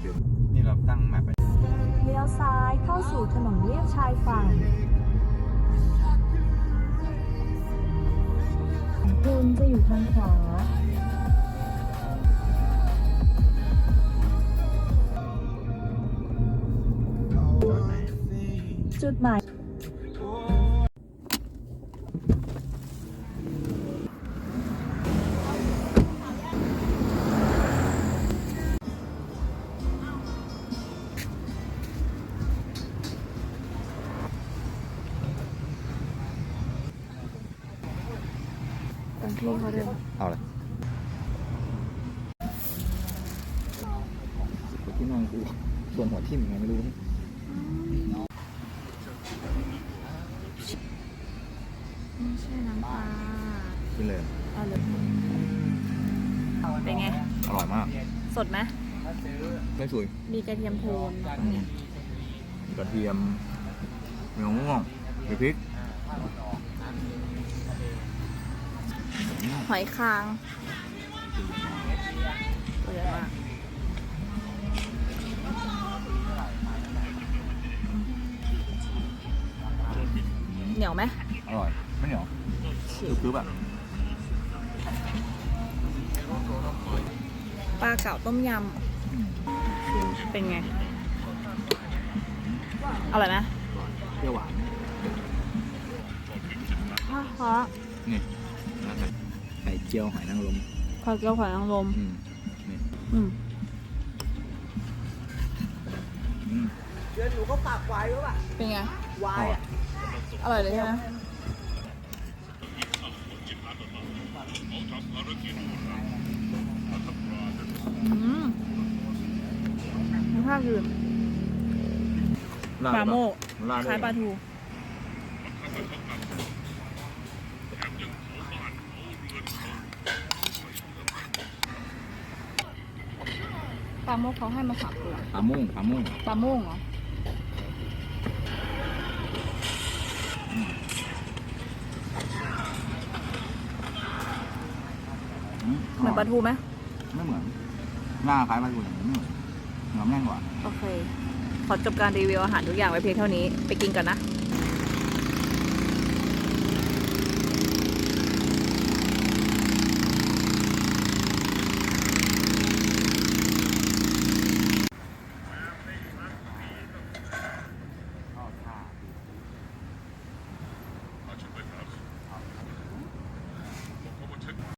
เดี๋ยวนี่เราตั้งแมปไปเลี้ยวซ้ายเข้าสู่ถนนเลียบชายฝั่งคุณจะอยู่ทางขวาจุดหมาย เป็นพี่เขาเดินเอาเลยสิบกว่าที่นั่งกูส่วนหัวทิ่มยังไงไม่รู้ไม่ใช่น้ำปลากินเลยเอาเลยเป็นไง อร่อยมาก สดไหมไม่สวย มีกระเทียมโทนตรงเนี้ยกระเทียมเหนียวม่วงมีพริก หอยคางตัวใหญ่มากเหนียวไหมอร่อย ไม่เหนียวคือแบบปลาเก๋าต้มยำเป็นไง อร่อยไหมเปรี้ยวหวานฮะนี่นะฮะ ไข่เจียวหอยนางรมข้าวเกี๊ยวหอยนางรมอืมนี่อืมอืมเป็นไงอร่อยอร่อยเลยใช่ไหมอืมรสชาติคือปลาโมกราดคล้ายปลาทู ป ลาโมกเขาให้มาสามตัวปลาโม่งปลาโม่งปลาโม่งเหรออืเหมือนปลาทูไหมไม่เหมือน หน้าคล้ายปลาทูแต่ไม่เหมือนเนื้อแน่นกว่า โอเค ขอจบการรีวิวอาหารทุกอย่างไว้เพียงเท่านี้ ไปกินก่อนนะ